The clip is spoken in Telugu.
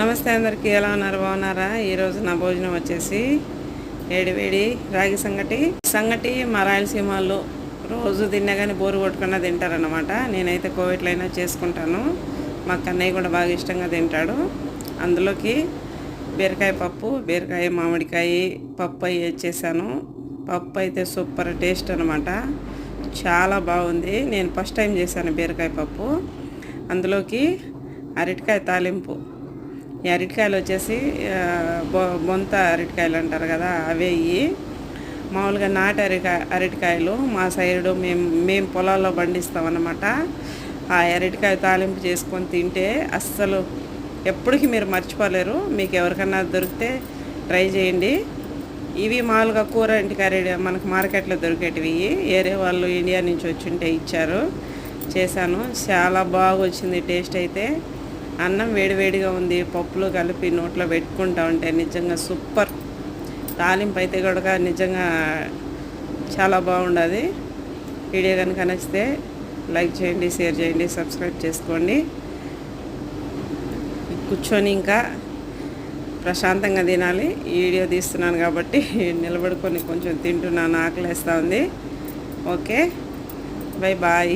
నమస్తే అందరికీ ఎలా ఉన్నారు? బాగున్నారా? ఈరోజు నా భోజనం వచ్చేసి వేడి రాగి సంగటి. సంగటి మా రాయలసీమలో రోజు తిన్నా కానీ బోరు కొట్టుకున్నా తింటారనమాట నేనైతే కోవిడ్లో అయినా చేసుకుంటాను. మా కన్నయ్య కూడా బాగా ఇష్టంగా తింటాడు. అందులోకి బీరకాయ పప్పు బీరకాయ మామిడికాయ పప్పు అయి చేశాను. పప్పు అయితే సూపర్ టేస్ట్ అనమాట చాలా బాగుంది. నేను ఫస్ట్ టైం చేశాను బీరకాయ పప్పు. అందులోకి అరటికాయ తాలింపు. ఈ అరటికాయలు వచ్చేసి బొ బొంత అరటికాయలు అంటారు కదా అవే ఇవి మామూలుగా నాటి అరటికాయ అరటికాయలు మా సైడు మేము మేము పొలాల్లో పండిస్తాం అన్నమాట ఆ అరటికాయ తాలింపు చేసుకొని తింటే అస్సలు ఎప్పటికీ మీరు మర్చిపోలేరు. మీకు ఎవరికన్నా దొరికితే ట్రై చేయండి. ఇవి మామూలుగా కూర ఇంటికి అరటి మనకు మార్కెట్లో దొరికేటివి ఏరే వాళ్ళు ఇండియా నుంచి వచ్చి ఉంటే ఇచ్చారు. చేశాను. చాలా బాగా వచ్చింది టేస్ట్ అయితే. అన్నం వేడివేడిగా ఉంది పప్పులు కలిపి నోట్లో పెట్టుకుంటా ఉంటే నిజంగా సూపర్. తాలింపు అయితే కూడా నిజంగా చాలా బాగుండదు. వీడియో కనుక నచ్చితే లైక్ చేయండి షేర్ చేయండి సబ్స్క్రైబ్ చేసుకోండి. కూర్చొని ఇంకా ప్రశాంతంగా తినాలి. ఈ వీడియో తీస్తున్నాను కాబట్టి నిలబడుకొని కొంచెం తింటున్నాను ఆకలేస్తూ ఉంది. Okay bye bye.